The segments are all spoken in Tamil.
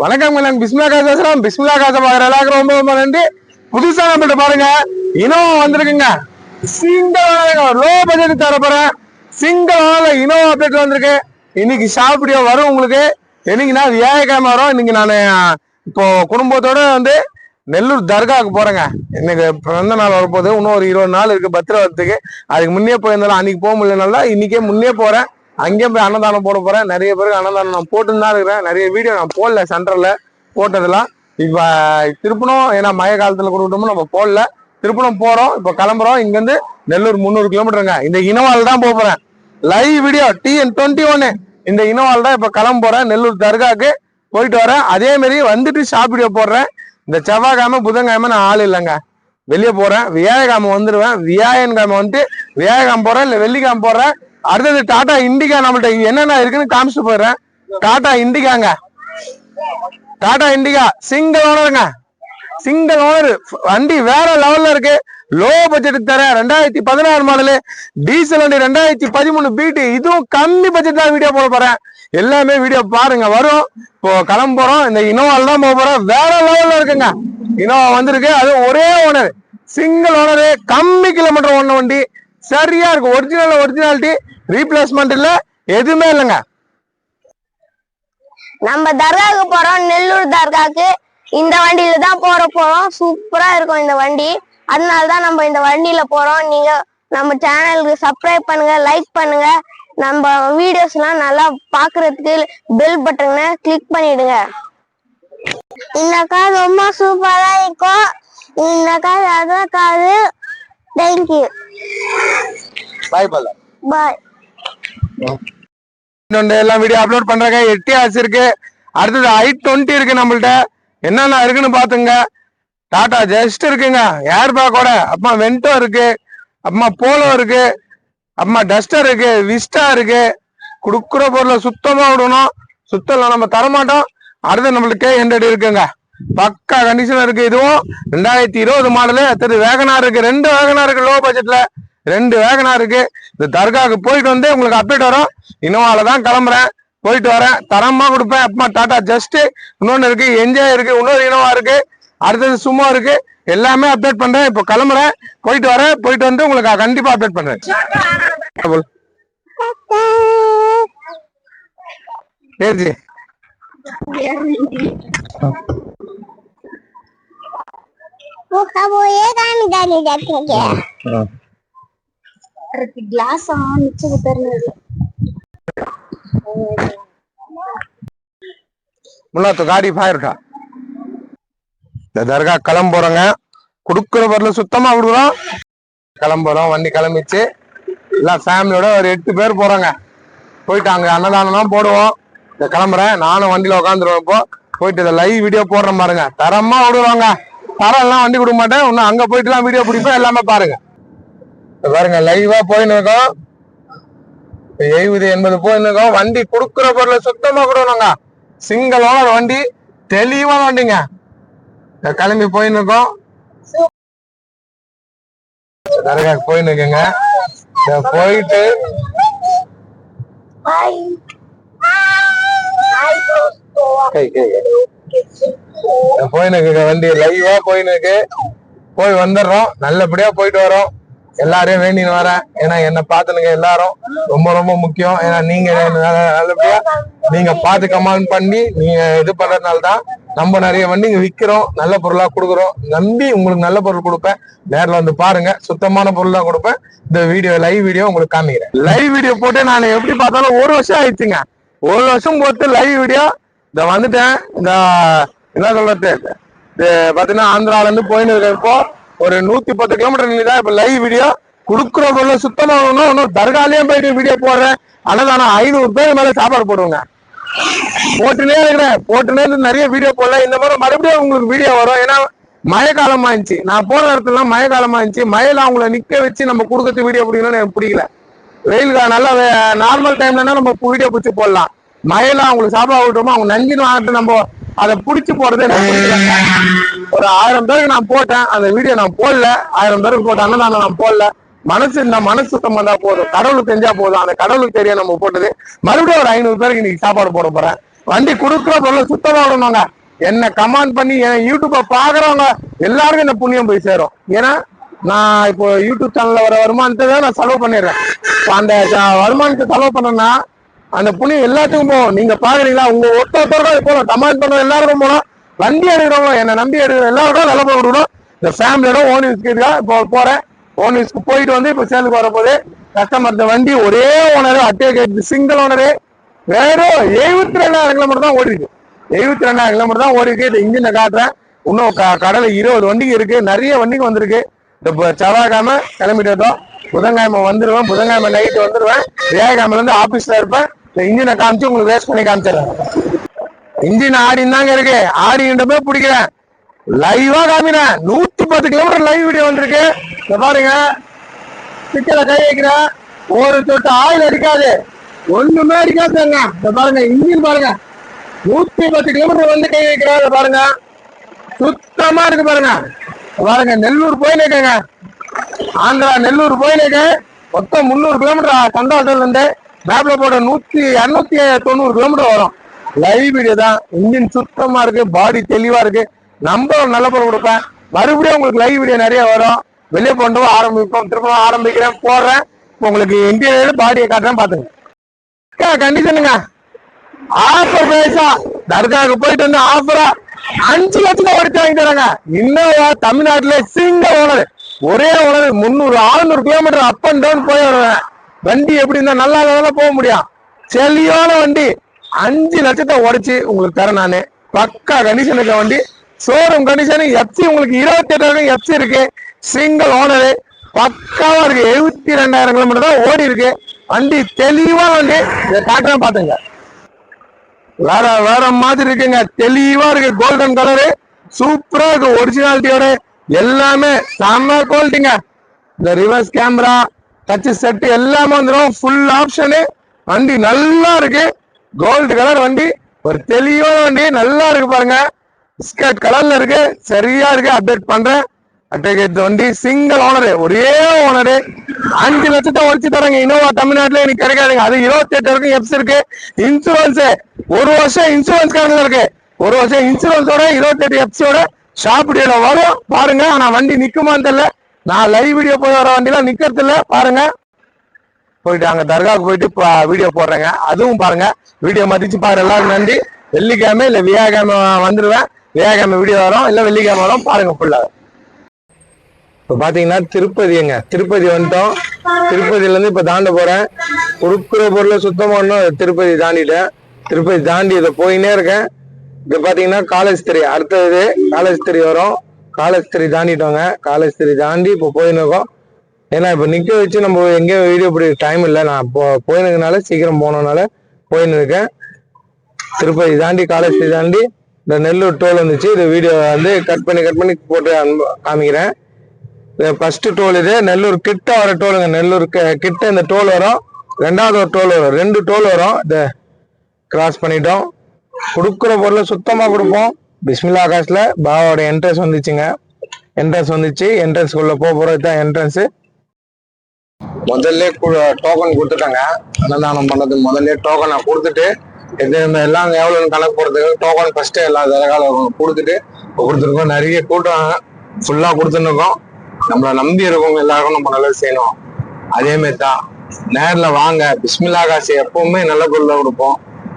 வணக்கம் நாங்க பிஸ்மிலா காசு பேசுறோம் பிஸ்மிலா காசை பாக்குற எல்லாருக்கும் ரொம்ப ரொம்ப நன்றி. புதுசா நம்மள்ட்ட பாருங்க. இனோவா வந்திருக்குங்க. சிங்கிள் லோ பட்ஜெட் தர சிங்கம் சிங்கிள் இனோவா அப்டேட் வந்திருக்கு. இன்னைக்கு ஷாப் வரும் உங்களுக்கு. என்னைக்குன்னா வியாழக்கிழமை வரும். இன்னைக்கு நான் இப்போ குடும்பத்தோட வந்து நெல்லூர் தர்காவுக்கு போறேங்க. இன்னைக்கு பிறந்த நாள் வரப்போகுது. இன்னும் ஒரு இருபது நாள் இருக்கு பத்திர வரத்துக்கு அதுக்கு முன்னே போயிருந்தாலும் அன்னைக்கு போக முடியலனால இன்னைக்கே முன்னே போறேன். அங்கேயும் போய் அன்னதானம் போட போறேன். நிறைய பேருக்கு அன்னதானம் நான் போட்டுன்னு தான் இருக்கிறேன். நிறைய வீடியோ நான் போடல சென்டர்ல போட்டதெல்லாம். இப்ப திருப்பணம் ஏன்னா மழை காலத்துல கொடுக்கட்டோம்னு நம்ம போடல. திருப்பணம் போறோம் இப்ப கிளம்புறோம். இங்க இருந்து நெல்லூர் முந்நூறு கிலோமீட்டருங்க இந்த இனோவால் தான் போக போறேன். லைவ் வீடியோ டிஎன் டுவெண்ட்டி ஒன்னு இந்த இனோவால் தான் இப்ப கிளம்ப போறேன். நெல்லூர் தர்காக்கு போயிட்டு வரேன். அதே மாதிரி வந்துட்டு ஷாப் வீடியோ போடுறேன். இந்த செவ்வாய்க்கிழமை புதன்கிழமை நான் ஆள் இல்லைங்க. வெளியே போறேன். வியாழக்கிழமை வந்துடுவேன் வியாழக்கிழமை வந்துட்டு வியாழக்கிழமை போறேன் இல்ல வெள்ளிக்கிழமை போறேன் அடுத்தது டாடா இண்டிகா நம்மள்ட்ட என்னென்ன இருக்குன்னு காமிச்சு போயிடுறேன். டாடா இண்டிகாங்க. டாடா இண்டிகா சிங்கிள் ஓனருங்க சிங்கிள் ஓனர் வண்டி வேற லெவல்ல இருக்கு. லோ பட்ஜெட் தர ரெண்டாயிரத்தி பதினாறு மாடலு டீசல் வண்டி ரெண்டாயிரத்தி பதிமூணு பீட்டு இதுவும் கம்மி பட்ஜெட் தான் வீடியோ போட போறேன். எல்லாமே வீடியோ பாருங்க வரும். இப்போ கிளம்ப போறோம். இந்த இனோவால தான் போக போறோம் வேற லெவல்ல இருக்குங்க. இனோவா வந்திருக்கு. அது ஒரே ஓனர் சிங்கிள் ஓனரு கம்மி கிலோமீட்டர் ஓன வண்டி. சரியா இருக்கு. ஒரிஜினல் ஒரிஜினாலிட்டி ரீப்ளேஸ்மெண்ட் இல்ல எதுவுமே இல்லைங்க. நம்ம தர்காவுக்கு போறோம் நெல்லூர் தர்காவுக்கு இந்த வண்டியில தான் போற போறோம். சூப்பரா இருக்கும் இந்த வண்டி. அதனால தான் நம்ம இந்த வண்டியில போறோம். நீங்க நம்ம சேனலுக்கு சப்ஸ்கிரைப் பண்ணுங்க லைக் பண்ணுங்க. நம்ம வீடியோஸ் எல்லாம் நல்லா பாக்குறதுக்கு பெல் பட்டனை கிளிக் பண்ணிடுங்க. இந்த கார் ரொம்ப சூப்பரா இருக்கும். இந்த கார் அதான் காரு தேங்க்யூ பாய் பாய் எல்லாம் வீடியோ அப்லோட் பண்றாங்க எட்டி ஆச்சு இருக்கு. அடுத்தது ஐ டுவெண்ட்டி இருக்கு நம்மள்ட்ட. என்னென்ன இருக்குன்னு பாத்துங்க டாடா ஜஸ்ட் இருக்குங்க. ஏர் பேக்கோட அப்புறமா வென்டோ இருக்கு. அப்புறமா போலோ இருக்கு. அப்புறமா டஸ்டர் இருக்கு. விஸ்டா இருக்கு. குடுக்குற பொருளை சுத்தமா விடணும். சுத்தம் நம்ம தரமாட்டோம். அடுத்து நம்மளுக்கு கே ஹண்ட்ரட் இருக்குங்க. பக்கா கண்டிஷன் இருக்கு. இதுவும் ரெண்டாயிரத்தி இருபது மாடலு அடுத்தது வேகனார் இருக்கு. ரெண்டு வேகனா இருக்கு. லோ. பட்ஜெட்ல ரெண்டு வேகனா இருக்கு. இந்த தர்காவுக்கு போயிட்டு வந்து உங்களுக்கு அப்டேட் வரும். இன்னோவால தான் கிளம்புறேன். போயிட்டு வரேன். தரமா கொடுப்பேன். அப்புறமா டாட்டா ஜஸ்ட் இன்னொன்னு இருக்கு. என்ஜாய் இருக்கு. இன்னொரு இனோவா இருக்கு. அடுத்தது சும்மா இருக்கு. எல்லாமே அப்டேட் பண்றேன். இப்போ கிளம்புறேன். போயிட்டு வரேன். போயிட்டு வந்து உங்களுக்கு கண்டிப்பா அப்டேட் பண்றேன். ஏஜி. போயே காமி தானி ಅದಕ್ಕೆ ಗ್ಲಾಸ್ ಆನ್ ಇಚ್ಚು ಬಿಟ್ಟಾರನಲ್ಲ முன்னா காடி பாயிருட்டா இந்த தர்கா கிளம்புறோங்க கொடுக்குற பொருள் சுத்தமா கொடுக்குறோம். கிளம்புறோம் வண்டி கிளம்பிச்சு எல்லாம் ஃபேமிலியோட ஒரு எட்டு பேர் போறோங்க. போயிட்டு அங்க அன்னதானம்லாம் போடுவோம். இந்த கிளம்புறேன். நானும் வண்டியில உட்காந்துருவேன் இப்போ. போயிட்டு இதை லைவ் வீடியோ போடுறேன் பாருங்க. தரமா விடுவாங்க. தரம் எல்லாம் வண்டி கொடுக்க மாட்டேன். இன்னும் அங்க போயிட்டு எல்லாம் வீடியோ பிடிப்பேன். எல்லாமே பாருங்க. பாருங்க லைவா போயின்னு இருக்கோம் எழுபது எண்பது போயின்னு இருக்கோம் வண்டி கொடுக்குற பொருளை சுத்தமா கொடுக்கணுங்க. சிங்கிள் ஓனர் வண்டி தெளிவான வண்டிங்க. கிளம்பி போயின்னு இருக்கோம் தர்காக்கு போயின்னு இருக்குங்க போயிட்டு போயின்னு இருக்குங்க வண்டி. லைவா போயின்னு இருக்கு போய் வந்துடுறோம். நல்லபடியா போயிட்டு வரோம். எல்லாரையும் வேண்டின்னு வரேன். ஏன்னா என்ன பாத்துனுங்க எல்லாரும். ரொம்ப ரொம்ப முக்கியம். ஏன்னா நீங்க நல்லபடியா நீங்க பார்த்து கமெண்ட் பண்ணி நீங்க இது பண்றதுனால தான் நம்ம நிறைய வண்டிங்க விக்கிறோம். நல்ல பொருளா கொடுக்குறோம். நம்பி உங்களுக்கு நல்ல பொருள் கொடுப்பேன். நேர்ல வந்து பாருங்க. சுத்தமான பொருள் தான் கொடுப்பேன். இந்த வீடியோ லைவ் வீடியோ உங்களுக்கு காமிக்கிறேன். லைவ் வீடியோ போட்டு நான் எப்படி பார்த்தாலும் ஒரு வருஷம் ஆயிடுச்சுங்க. ஒரு வருஷம் போட்டு லைவ் வீடியோ இந்த வந்துட்டேன். இந்த என்ன சொல்றது? பாத்தீங்கன்னா ஆந்திரால இருந்து போயின்னு இருக்கிறப்போ ஒரு நூத்தி பத்து கிலோமீட்டர் நீ தான் இப்ப லைவ் வீடியோ குடுக்குற சுத்தமாக சுத்தமா வேணும் இன்னும் போயிட்டு வீடியோ போடுறேன். அன்னதானம் ஐநூறு பேர் மேல சாப்பாடு போடுவேங்க. போட்டுனே இருக்கிறேன். போட்டுனே நிறைய வீடியோ போடல. இந்த மாதிரி மறுபடியும் உங்களுக்கு வீடியோ வரும். ஏன்னா மழை காலமா இருந்துச்சு. நான் போற இடத்துல மழை காலமா இருந்துச்சு. மழையில அவங்கள நிக்க வச்சு நம்ம கொடுக்கறது வீடியோ பிடிக்கணும்னு எனக்கு பிடிக்கல. வெயில் கா- நல்லா நார்மல் டைம்லன்னா நம்ம வீடியோ பிடிச்சி போடலாம். மழையில அவங்களுக்கு சாப்பாடு விட்டுறோமோ அவங்க நஞ்சின்னு வாங்கிட்டு நம்ம அதை பிடிச்சி போறதே ஒரு ஆயிரம் பேருக்கு நான் போட்டேன் அந்த வீடியோ நான் போடல. ஆயிரம் பேருக்கு போட்ட அன்னதானம் நான் போடல. மனசு இந்த மனசு சுத்தம் பண்ணா போதும். கடவுளுக்கு தெரிஞ்சா போதும். அந்த கடவுளுக்கு தெரிய நம்ம போட்டது. மறுபடியும் ஒரு ஐநூறு பேருக்கு இன்னைக்கு சாப்பாடு போட போறேன். வண்டி கொடுக்குற பொருள் சுத்தமா விடணுங்க. என்ன கமெண்ட் பண்ணி என் யூடியூப்பை பாக்குறவங்க எல்லாருக்கும் இந்த புண்ணியம் போய் சேரும். ஏன்னா நான் இப்போ யூடியூப் சேனல்ல வர வருமானத்தை தான் நான் செலவு பண்ணிடுறேன். அந்த வருமானத்தை செலவு பண்ணேன்னா அந்த புண்ணியம் எல்லாத்துக்கும் போகும். நீங்க பாக்குறீங்களா? உங்க ஒருத்தர் போல கமெண்ட் பண்ண எல்லாருக்கும் போகணும் வண்டி எடுக்கிறவங்க என்ன நம்பி எடுக்கிற எல்லாருக்கும் நல்ல பொருள் இந்த ஃபேமிலியோட ஓன் யூஸ்க்கு இப்போ போறேன். ஓன் யூஸ்க்கு போயிட்டு வந்து இப்போ சேலுக்கு வரப்போது கஸ்டமர் வண்டி ஒரே ஓனரு அட்டே கேட்டு சிங்கிள் ஓனரு வெறும் எழுபத்தி ரெண்டாயிரம் கிலோமீட்டர் தான் ஓடி இருக்கு எழுபத்தி ரெண்டாயிரம் கிலோமீட்டர் தான் ஓடி இருக்கு இந்த இன்ஜினை காட்டுறேன். இன்னும் க- கடலை இருபது வண்டிக்கு இருக்கு. நிறைய வண்டிக்கு வந்திருக்கு. இப்போ செவ்வாய்க்கிழமை கிளம்பிட்டு வந்தோம். புதன்கிழமை வந்துடுவேன் புதன்கிழமை நைட்டு வந்துடுவேன் வியாழக்கிழமைல ஆஃபீஸில் இருப்பேன். இந்த இன்ஜினை காமிச்சு உங்களுக்கு வேஸ்ட் பண்ணி காமிச்சிடறேன். இன்ஜின் ஆடின்னு தாங்க இருக்கு. ஆடின்ற போய் பிடிக்கிறேன். லைவா காமினேன் நூத்தி பத்து கிலோமீட்டர் லைவ் வீடியோ வந்திருக்கு. இந்த பாருங்க. சிக்கல கை வைக்கிறேன். ஒரு தொட்டு ஆயில் அடிக்காது. ஒண்ணுமே அடிக்காதுங்க இந்த பாருங்க. இன்ஜின் பாருங்க. நூத்தி பத்து கிலோமீட்டர் வந்து கை வைக்கிறேன். பாருங்க. சுத்தமா இருக்கு பாருங்க. பாருங்க. நெல்லூர் போய் ஆந்திரா நெல்லூர் போய் நிற்க மொத்தம் முந்நூறு கிலோமீட்டர் கண்டாட்டல் இருந்து. மேப்ல போட நூத்தி இரநூத்தி தொண்ணூறு கிலோமீட்டர் வரும். லைவ் வீடியோ தான். இன்ஜின் சுத்தமா இருக்கு பாடி தெளிவா இருக்கு. நம்பர் நல்ல பொருள் கொடுப்பேன். மறுபடியும் உங்களுக்கு லைவ் வீடியோ நிறைய வரும். வெளியே போட்டு ஆரம்பிப்போம். திரும்ப ஆரம்பிக்கிறேன் போடுறேன். உங்களுக்கு இன்டீரியர் பாடியை காட்டுறேன் பாத்துங்க கண்டிஷனுங்க ஆஃபர் பேசா தர்காவுக்கு போயிட்டு வந்து ஆஃபரா அஞ்சு லட்சம் ஓடிச்சு வாங்கி தராங்க இன்னும் தமிழ்நாட்டுல சிங்க ஓனர் ஒரே ஓனர் முந்நூறு ஆறுநூறு கிலோமீட்டர் அப் அண்ட் டவுன் போய் வருவேன். வண்டி எப்படி இருந்தா நல்லா இருந்தாலும் போக முடியும்? செல்லியான வண்டி. அஞ்சு லட்சத்தை உடைச்சு உங்களுக்கு தரேன் நானு. பக்கா கண்டிஷன் இருக்க வண்டி. ஷோரூம் கண்டிஷன் எஃப்சி உங்களுக்கு இருபத்தி எட்டாயிரம் எஃப்சி இருக்கு. சிங்கிள் ஓனரு பக்காவா இருக்கு. எழுபத்தி ரெண்டாயிரம் கிலோமீட்டர் தான் ஓடி இருக்கு. வண்டி தெளிவா வண்டி. இதை காட்டுறேன் பாத்துங்க. வேற வேற மாதிரி இருக்குங்க. தெளிவா இருக்கு. கோல்டன் கலரு சூப்பரா இருக்கு. ஒரிஜினாலிட்டியோட எல்லாமே செம்ம குவாலிட்டிங்க இந்த ரிவர்ஸ் கேமரா டச்சு செட்டு எல்லாமே வந்துடும் ஃபுல் ஆப்ஷனு வண்டி நல்லா இருக்கு. கோல்டு கலர் வண்டி. ஒரு தெளிவான வண்டி. நல்லா இருக்கு பாருங்க. பிஸ்கட் கலர்ல இருக்கு. சரியா இருக்கு. அப்டேட் பண்றேன். அட்டேகேட் வண்டி சிங்கிள் ஓனரு ஒரே ஓனரு அஞ்சு லட்சத்தை உழைச்சு தராங்க இனோவா தமிழ்நாட்டுல எனக்கு கிடைக்காதுங்க. அது இருபத்தி எட்டு வரைக்கும் எப்ஸ் இருக்கு. இன்சூரன்ஸ் ஒரு வருஷம் இன்சூரன்ஸ் கணக்கு இருக்கு. ஒரு வருஷம் இன்சூரன்ஸோட இருபத்தி எட்டு எப்ஸோட ஷாப் டீல வரும். பாருங்க. ஆனா வண்டி நிக்குமான்னு தெரியல. நான் லைவ் வீடியோ போய் வர வண்டிலாம் நிக்கிறது இல்ல பாருங்க. போயிட்டு அங்க தர்காவுக்கு போயிட்டு வீடியோ போடுறேங்க. அதுவும் பாருங்க வீடியோ மதிச்சு பாரு எல்லாரும் நன்றி. வெள்ளிக்கிழமை இல்ல வியாழக்கிழமை வந்துருவேன். வியாழக்கிழமை வீடியோ வரும் இல்ல வெள்ளிக்கிழமை வரும் பாருங்க இப்போ இப்ப பாத்தீங்கன்னா திருப்பதிங்க திருப்பதி வந்துட்டோம். திருப்பதியிலேருந்து இருந்து இப்ப தாண்ட போறேன். கொடுக்குற பொருளை சுத்தம் திருப்பதி தாண்டிட்டேன். திருப்பதி தாண்டி இதை போயின்னே இருக்கேன். இப்ப பாத்தீங்கன்னா காலேஜ் தெரியும் அடுத்தது காலேஜ் தெரிய வரும். காலேஜ் தாண்டிட்டோங்க. காலஸ்திரி தாண்டி இப்போ போயின்னு இருக்கோம் ஏன்னா இப்போ நிற்க வச்சு நம்ம எங்கேயும் வீடியோ பிடிக்க டைம் இல்லை. நான் போ போயினுக்கனால சீக்கிரம் போனதுனால போயின்னு இருக்கேன் திருப்பதி தாண்டி காலேஜ் தாண்டி இந்த நெல்லூர் டோல் வந்துச்சு. இது வீடியோ வந்து கட் பண்ணி கட் பண்ணி போட்டு காமிக்கிறேன். காமிக்கிறேன் ஃபஸ்ட்டு டோல் இது. நெல்லூர் கிட்ட வர டோலுங்க நெல்லூர் கிட்ட இந்த டோல் வரும். ரெண்டாவது ஒரு டோல் வரும். ரெண்டு டோல் வரும். இதை கிராஸ் பண்ணிட்டோம். கொடுக்குற பொருளை சுத்தமாக கொடுப்போம். பிஸ்மில்லா ஆகாஷில் பாபாவோட என்ட்ரன்ஸ் வந்துச்சுங்க. என்ட்ரன்ஸ் வந்துச்சு. என்ட்ரன்ஸ் உள்ள போக போகிறது தான் என்ட்ரன்ஸு முதல்ல டோக்கன் கொடுத்துட்டாங்க. அன்னதானம் பண்ணது முதல்ல டோக்கனை கொடுத்துட்டு எது இந்த எல்லாம் எவ்வளோன்னு கணக்கு போடுறதுக்கு டோக்கன் ஃபஸ்ட்டு எல்லா தரகால கொடுத்துட்டு கொடுத்துருக்கோம். நிறைய கூட்டம் ஃபுல்லாக கொடுத்துருக்கோம் நம்மளை நம்பி இருக்கவங்க எல்லாருக்கும் நம்ம நல்லது செய்யணும். அதேமாரி தான். நேரில் வாங்க. பிஸ்மில்லா காசு எப்பவுமே நல்ல பொருளை கொடுப்போம்.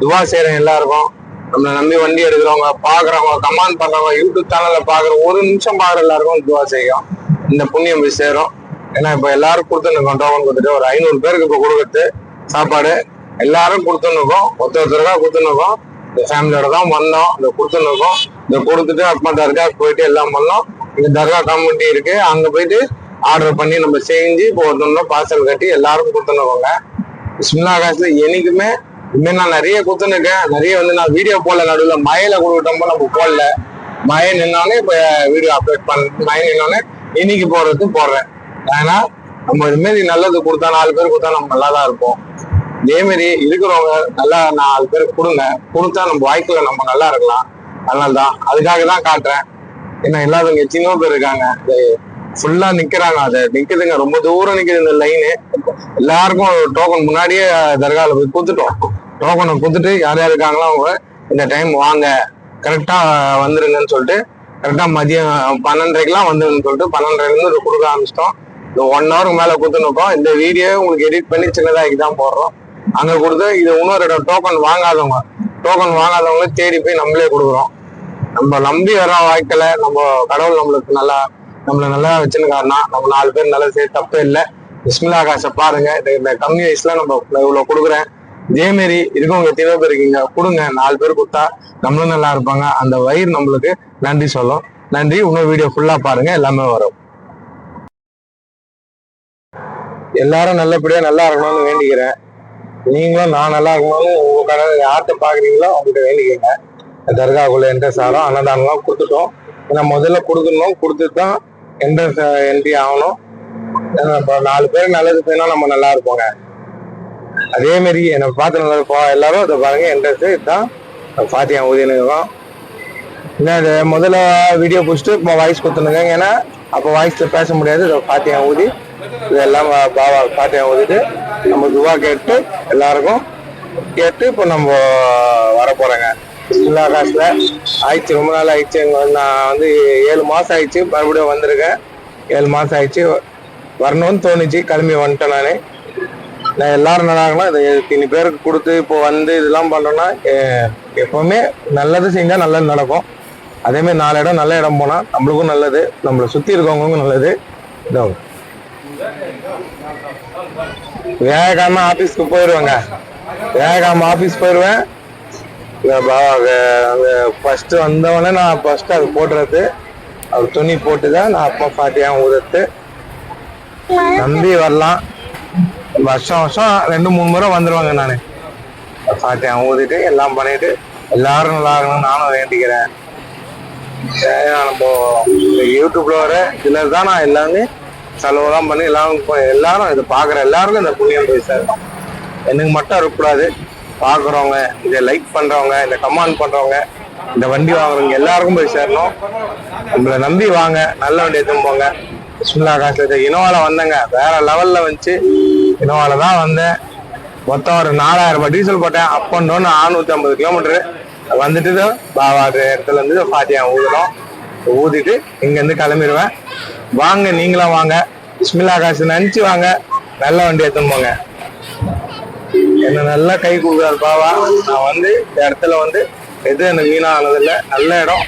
துவா செய்யறோம் எல்லாருக்கும் நம்மளை நம்பி வண்டி எடுக்கிறவங்க பாக்குறவங்க கமாண்ட் பண்றவங்க யூடியூப் சேனல்ல பாக்குற ஒரு நிமிஷம் பாக்குற எல்லாருக்கும் துவா செய்யும். இந்த புண்ணியம் போய் சேரும். ஏன்னா இப்ப எல்லாரும் கொடுத்துருக்கோம் டோக்கன் கொடுத்துட்டு ஒரு ஐநூறு பேருக்கு இப்ப கொடுக்குறது சாப்பாடு எல்லாரும் கொடுத்துருக்கோம் ஒருத்தர் ஒருத்தருக்கா கொடுத்துருக்கோம் இந்த ஃபேமிலியோட தான் வந்தோம். இதை கொடுத்துருக்கோம் இதை கொடுத்துட்டு அப்புறமா தர்கா போயிட்டு எல்லாம் பண்ணோம் இங்க தர்கா கம்யூனிட்டி இருக்கு. அங்க போயிட்டு ஆர்டர் பண்ணி நம்ம செஞ்சு இப்போ ஒருத்தவங்க பார்சல் கட்டி எல்லாரும் கொடுத்துருக்கோங்க பிஸ்மில்லா காசுல என்னைக்குமே இனிமேல் நான் நிறைய கொடுத்துருக்கேன். நிறைய வந்து நான் வீடியோ போடல. நடுவில் மழையில கொடுக்கட்டோமோ நம்ம போடல. மழை நின்னாலே இப்போ வீடியோ அப்லோட் பண்ண மழை நின்னாலே இன்னைக்கு போடுறது போடுறேன். ஏன்னா நம்ம இதுமாரி நல்லது கொடுத்தா நாலு பேர் கொடுத்தா நம்ம நல்லா தான் இருப்போம். இதேமாரி இருக்கிறவங்க நல்லா நாலு பேருக்கு கொடுங்க. கொடுத்தா நம்ம வாழ்க்கையில நம்ம நல்லா இருக்கலாம். அதனால தான் அதுக்காக தான் காட்டுறேன். ஏன்னா எல்லாரும் எத்தனையோ பேர் இருக்காங்க. ஃபுல்லா நிக்கிறாங்க. அதை நிக்குதுங்க. ரொம்ப தூரம் நிக்குது இந்த லைனு எல்லாருக்கும் டோக்கன் முன்னாடியே தர்காவில் போய் கொடுத்துட்டோம். டோக்கனை கொடுத்துட்டு யார் யார் இருக்காங்களோ அவங்க இந்த டைம் வாங்க. கரெக்டாக வந்துருங்கன்னு சொல்லிட்டு கரெக்டாக மதியம் பன்னெண்டரைக்கெலாம் வந்துருன்னு சொல்லிட்டு பன்னெண்டரைலேருந்து கொடுக்க ஆரம்பிச்சிட்டோம். இந்த ஒன் ஹவருக்கு மேலே கொடுத்துருக்கோம் இந்த வீடியோ உங்களுக்கு எடிட் பண்ணி சின்னதாக தான் போடுறோம். அங்கே கொடுத்து இது இன்னொரு இடம் டோக்கன் வாங்காதவங்க டோக்கன் வாங்காதவங்கள தேடி போய் நம்மளே கொடுக்குறோம். நம்ம நம்பி வர வாழ்க்கையில நம்ம கடவுள் நம்மளுக்கு நல்லா நம்மள நல்லா வச்சுருக்காருன்னா நம்ம நாலு பேர் நல்லா சேர்த்து தப்பே இல்லை. பிஸ்மிலா காசை பாருங்க. இந்த- கம்மி வயசுல நம்ம இவ்வளோ கொடுக்குறேன். இதே மாரி இருக்கவங்க எத்தனையோ பேர் இருக்கீங்க. கொடுங்க. நாலு பேர் கொடுத்தா நம்மளும் நல்லா இருப்பாங்க. அந்த வயிறு நம்மளுக்கு நன்றி சொல்லும். நன்றி. இன்னொரு வீடியோ ஃபுல்லா பாருங்க. எல்லாமே வரும். எல்லாரும் நல்லபடியா நல்லா இருக்கணும்னு வேண்டிக்கிறேன். நீங்களும் நான் நல்லா இருக்கணும்னு உங்க கடை யார்கிட்ட பாக்குறீங்களோ அவங்ககிட்ட வேண்டிக்கங்க தர்காக்குள்ள என்ட்ரன்ஸ் ஆகும் அன்னதானம்லாம் கொடுத்துட்டோம். ஏன்னா முதல்ல கொடுக்கணும். கொடுத்துட்டு தான் என்ட்ரன்ஸ் என்ட்ரி ஆகணும். நாலு பேர் நல்லது போயினா நம்ம நல்லா இருப்போங்க. அதே மாதிரி என்னை பார்த்து போ எல்லாரும் இதை பாருங்க என்ட்ரன்ஸ் இதுதான் பாத்தியா ஊதியனுக்கும் என்ன இது முதல்ல வீடியோ பிடிச்சிட்டு இப்போ வாய்ஸ் கொடுத்துனுங்க. ஏன்னா அப்போ வாய்ஸில் பேச முடியாது. இதை பாத்தியா ஊதி. இதெல்லாம் பா- பாவா பாத்தியா ஊதிட்டு நம்ம துவா கேட்டு எல்லாருக்கும் கேட்டு இப்போ நம்ம வர போறோங்க எல்லா காசுல. ஆயிடுச்சு ரொம்ப நாள் ஆயிடுச்சு. நான் வந்து ஏழு மாதம் ஆயிடுச்சு. மறுபடியும் வந்திருக்கேன். ஏழு மாதம் ஆயிடுச்சு. வரணும்னு தோணுச்சு. கிளம்பி வந்துட்டேன் நான். நான் எல்லாரும் நல்லா இருக்கணும்? இதை இத்தனை பேருக்கு கொடுத்து இப்போ வந்து இதெல்லாம் பண்ணோம்னா எப்பவுமே நல்லது செஞ்சா நல்லது நடக்கும். அதேமாதிரி நாலு இடம் நல்ல இடம் போனால் நம்மளுக்கும் நல்லது நம்மளை சுத்தி இருக்கவங்களுக்கும் நல்லது. இதோ. வேகாம ஆபீஸ்க்கு போயிடுவேங்க வேகாம ஆபீஸ் போயிடுவேன் ஃபர்ஸ்ட் வந்தவொடனே நான் ஃபர்ஸ்ட் அது போடுறது அது துணி போட்டு தான் நான் அப்பா பாட்டியா ஊதத்து நம்பி வரலாம். வருஷம் வருஷம் ரெண்டு மூணு முறை வந்துடுவாங்க நான். பாட்டியா ஊதிட்டு எல்லாம் பண்ணிட்டு எல்லாரும் நல்லா இருக்கணும் நானும் வேண்டிக்கிறேன் ஏன்னா நம்ம யூடியூப்ல வர சிலர் தான் நான் எல்லாமே செலவுலாம் பண்ணி எல்லாரும் எல்லாரும் இதை பார்க்குற எல்லாருக்கும் இந்த புண்ணியம் போய் சேரும் எனக்கு மட்டும் இருக்கக்கூடாது. பார்க்குறவங்க இதை லைக் பண்றவங்க இந்த கமெண்ட் பண்றவங்க இந்த வண்டி வாங்குறவங்க எல்லாருக்கும் போய் சேரணும். நம்மளை நம்பி வாங்க நல்ல வண்டி எடுத்துன்னு போங்க. பிஸ்மில்லா காசு இனோவால வந்தேங்க. வேற லெவல்ல வந்துச்சு. இனோவாவில் தான் வந்தேன். மொத்தம் ஒரு நாலாயிரம் ரூபாய் டீசல் போட்டேன். அப் அண்ட் டவுன் நானூத்தி ஐம்பது கிலோமீட்டரு வந்துட்டு பாபா இடத்துல இருந்து ஃபாத்தியா ஊதுறோம் ஊதிட்டு இங்கேருந்து கிளம்பிடுவேன். வாங்க நீங்களும் வாங்க. பிஸ்மில்லா காசு நினச்சி வாங்க. நல்ல வண்டி எடுத்துன்னு போங்க. என்ன நல்லா கை கொடுக்குறாரு பாவா. நான் வந்து இந்த இடத்துல வந்து எது எனக்கு வீணானதில்ல. நல்ல இடம்.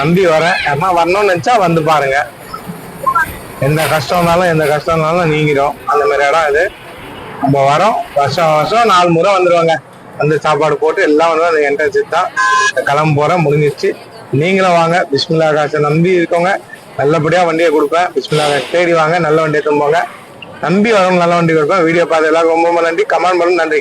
நம்பி வரேன். யாருன்னா வரணும்னு நினச்சா வந்து பாருங்க. எந்த கஷ்டம் இருந்தாலும் எந்த கஷ்டம் இருந்தாலும் நீங்கிடும். அந்த மாதிரி இடம் இது. நம்ம வரோம். வருஷம் வருஷம் நாலு முறை வந்துடுவாங்க வந்து சாப்பாடு போட்டு எல்லாம் வந்து அந்த என்ட்ரன்ஸ் தான் கிளம்ப போகிறேன் முடிஞ்சிருச்சு. நீங்களும் வாங்க. பிஸ்மில்லா காசை நம்பி இருக்கவங்க நல்லபடியாக வண்டியை கொடுப்பேன். பிஸ்மில்லா காசு தேடி வாங்க. நல்ல வண்டியை திரும்புவாங்க நம்பி வரவங்க நல்ல வண்டி கொடுப்பேன். வீடியோ பார்த்து எல்லாருக்கும் ரொம்ப ரொம்ப நன்றி. கமெண்ட் பண்ணும் நன்றி.